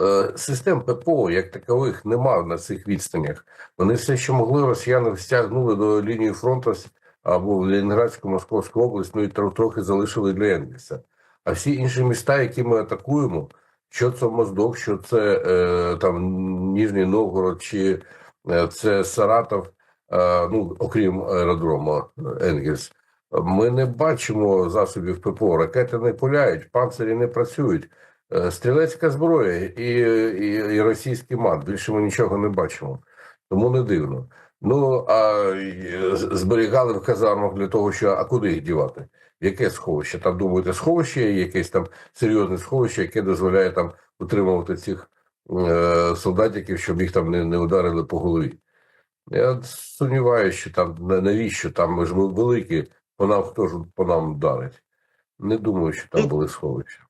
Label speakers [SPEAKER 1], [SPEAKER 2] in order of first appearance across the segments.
[SPEAKER 1] е, систем ППО як такових нема на цих відстанях. Вони все, що могли, росіяни стягнули до лінії фронту або в Ленінградську, Московську область, ну і трохи залишили для Енгельса. А всі інші міста, які ми атакуємо, що це Моздок, що це е, там Ніжній Новгород, чи е, це Саратов, е, ну окрім аеродрому е, Енгельс, ми не бачимо засобів ППО. Ракети не пуляють, панцирі не працюють. Е, Стрілецька зброя і, і, і російський мат. Більше ми нічого не бачимо. Тому не дивно. Ну а зберігали в казармах для того, що а куди їх дівати? Яке сховище? Там думаєте, сховище є якесь там серйозне сховище, яке дозволяє там утримувати цих е, солдатиків, щоб їх там не, не ударили по голові. Я сумніваюся, що там навіщо там ми ж великі, по нам хто ж по нам вдарить. Не думаю, що там були сховища.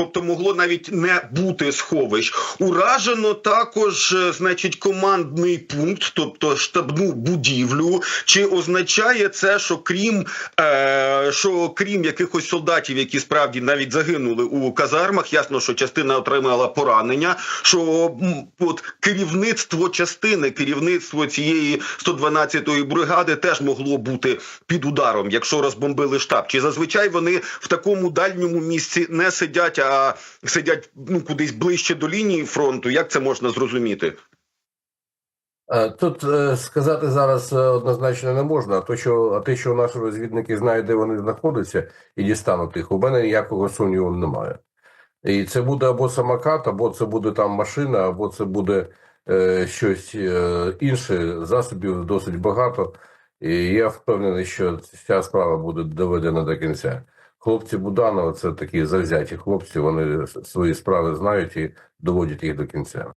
[SPEAKER 2] Тобто могло навіть не бути сховищ. Уражено також, е, значить, командний пункт, тобто штабну будівлю. Чи означає це, що крім е, що крім якихось солдатів, які справді навіть загинули у казармах, ясно, що частина отримала поранення. Що от керівництво частини, керівництво цієї 112-ї бригади теж могло бути під ударом, якщо розбомбили штаб. Чи зазвичай вони в такому дальньому місці не сидять, а сидять ну кудись ближче до лінії фронту? Як це можна зрозуміти?
[SPEAKER 1] Е, Тут е, сказати зараз е, однозначно не можна, а то, що а те, що наші розвідники знають, де вони знаходяться, і дістануть їх, у мене ніякого сумніву немає. І це буде або самокат, або це буде там машина, або це буде е, щось е, інше. Засобів досить багато. І я впевнений, що ця справа буде доведена до кінця. Хлопці Буданова це такі завзяті хлопці, вони свої справи знають і доводять їх до кінця.